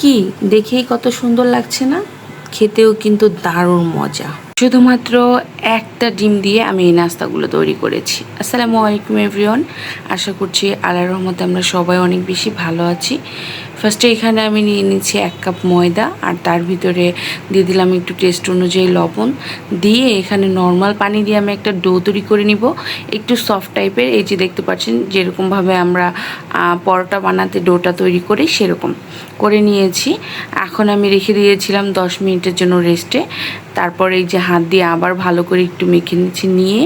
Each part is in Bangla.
কি? দেখেই কত সুন্দর লাগছে না? খেতেও কিন্তু দারুণ মজা। শুধুমাত্র একটা ডিম দিয়ে আমি এই নাস্তাগুলো তৈরি করেছি। আসসালামু আলাইকুম, এভরিওয়ান। আশা করছি আল্লাহর রহমতে আমরা সবাই অনেক বেশি ভালো আছি। ফার্স্টে এখানে আমি নিয়ে নিচ্ছি এক কাপ ময়দা, আর তার ভিতরে দিয়ে দিলাম একটু টেস্ট অনুযায়ী লবণ। দিয়ে এখানে নর্মাল পানি দিয়ে আমি একটা ডো তৈরি করে নিব। একটু সফট টাইপের এই যে দেখতে পাচ্ছেন, যেরকমভাবে আমরা পরোটা বানাতে ডোটা তৈরি করি, সেরকম। করে নিয়েছি। এখন আমি রেখে দিয়েছিলাম দশ মিনিটের জন্য রেস্টে তারপর এই যে হাত দিয়ে আবার ভালো করে একটু মেখে নিচ্ছি, নিয়ে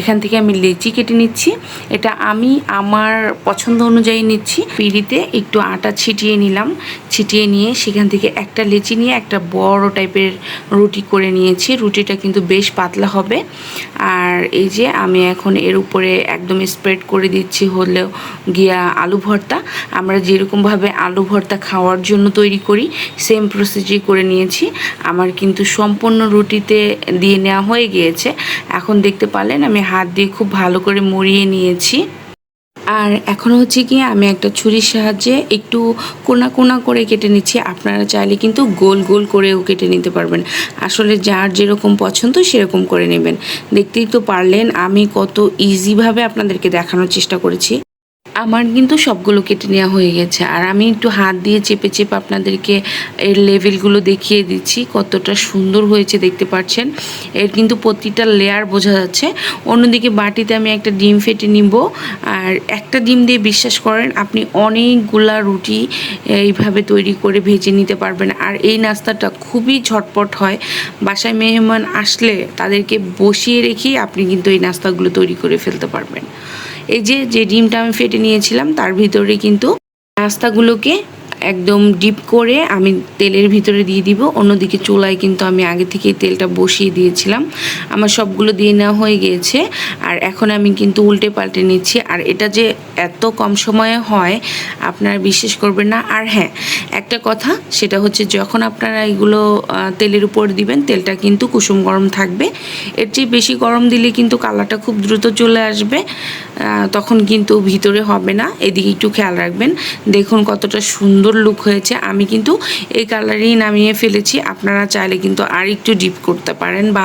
এখান থেকে আমি লেচি কেটে নিচ্ছি। এটা আমি আমার পছন্দ অনুযায়ী নিচ্ছি। পিড়িতে একটু আটা ছিটিয়ে নিলাম। ছিটিয়ে নিয়ে সেখান থেকে একটা লেচি নিয়ে একটা বড় টাইপের রুটি করে নিয়েছি। রুটিটা কিন্তু বেশ পাতলা হবে। আর এই যে আমি এখন এর উপরে একদম স্প্রেড করে দিচ্ছি হলেও গিয়া আলু ভর্তা। আমরা যেরকমভাবে আলু ভর্তা খাওয়ার জন্য তৈরি করি সেম প্রসিজি করে নিয়েছি। আমার কিন্তু সম্পূর্ণ রুটিতে দিয়ে নেওয়া হয়ে গিয়েছে। এখন দেখতে পারলেন আমি হাত দিয়ে খুব ভালো করে মুড়িয়ে নিয়েছি। আর এখন হচ্ছে কি, আমি একটা ছুরির সাহায্যে একটু কোনা কোনা করে কেটে নিচ্ছি। আপনারা চাইলে কিন্তু গোল গোল করেও কেটে নিতে পারবেন। আসলে যার যেরকম পছন্দ সেরকম করে নেবেন। দেখতেই তো পারলেন, আমি কত ইজিভাবে আপনাদেরকে দেখানোর চেষ্টা করেছি। আমার কিন্তু সবগুলো কেটে নেওয়া হয়ে গেছে। আর আমি একটু হাত দিয়ে চেপে চেপে আপনাদেরকে এর লেভেলগুলো দেখিয়ে দিচ্ছি, কতটা সুন্দর হয়েছে দেখতে পাচ্ছেন। এর কিন্তু প্রতিটা লেয়ার বোঝা যাচ্ছে। অন্যদিকে বাটিতে আমি একটা ডিম ফেটে নিব। আর একটা ডিম দিয়ে বিশ্বাস করেন, আপনি অনেকগুলা রুটি এইভাবে তৈরি করে ভেজে নিতে পারবেন। আর এই নাস্তাটা খুবই ঝটপট হয়। বাসায় মেহমান আসলে তাদেরকে বসিয়ে রেখেই আপনি কিন্তু এই নাস্তাগুলো তৈরি করে ফেলতে পারবেন। এই যে যে ডিমটা আমি ফেটে নিয়েছিলাম, তার ভিতরে কিন্তু নাস্তাগুলোকে একদম ডিপ করে আমি তেলের ভিতরে দিয়ে দিব। অন্যদিকে চুলায় কিন্তু আমি আগে থেকেই তেলটা বসিয়ে দিয়েছিলাম। আমার সবগুলো দিয়ে নেওয়া হয়ে গিয়েছে। আর এখন আমি কিন্তু উল্টে পাল্টে নিচ্ছি। আর এটা যে এত কম সময়ে হয়, আপনারা বিশ্বাস করবেন না। আর হ্যাঁ একটা কথা, সেটা হচ্ছে যখন আপনারা এগুলো তেলের উপর দিবেন, তেলটা কিন্তু কুসুম গরম থাকবে। এর চেয়ে বেশি গরম দিলে কিন্তু কালারটা খুব দ্রুত চলে আসবে তখন কিন্তু ভিতরে হবে না। এদিকে একটু খেয়াল রাখবেন। দেখুন কতটা সুন্দর লুক হয়েছে। আমি কিন্তু এই কালারই নামিয়ে ফেলেছি। আপনারা চাইলে কিন্তু আর একটু ডিপ করতে পারেন বা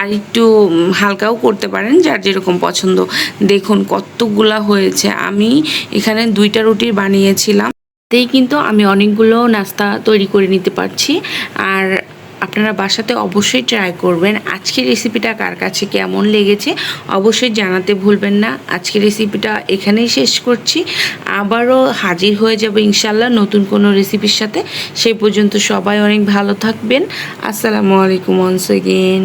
আর একটু হালকাও করতে পারেন, যার যেরকম পছন্দ। দেখুন কতগুলা হয়েছে। আমি এখানে দুইটা রুটি বানিয়েছিলাম। তাতেই কিন্তু আমি অনেকগুলো নাস্তা তৈরি করে নিতে পারছি। আর আপনারা বাসাতে অবশ্যই ট্রাই করবেন। আজকের রেসিপিটা কার কাছে কেমন লেগেছে অবশ্যই জানাতে ভুলবেন না। আজকের রেসিপিটা এখানেই শেষ করছি। আবারও হাজির হয়ে যাব ইনশাল্লাহ নতুন কোনো রেসিপির সাথে। সেই পর্যন্ত সবাই অনেক ভালো থাকবেন। আসসালামু আলাইকুম এগেন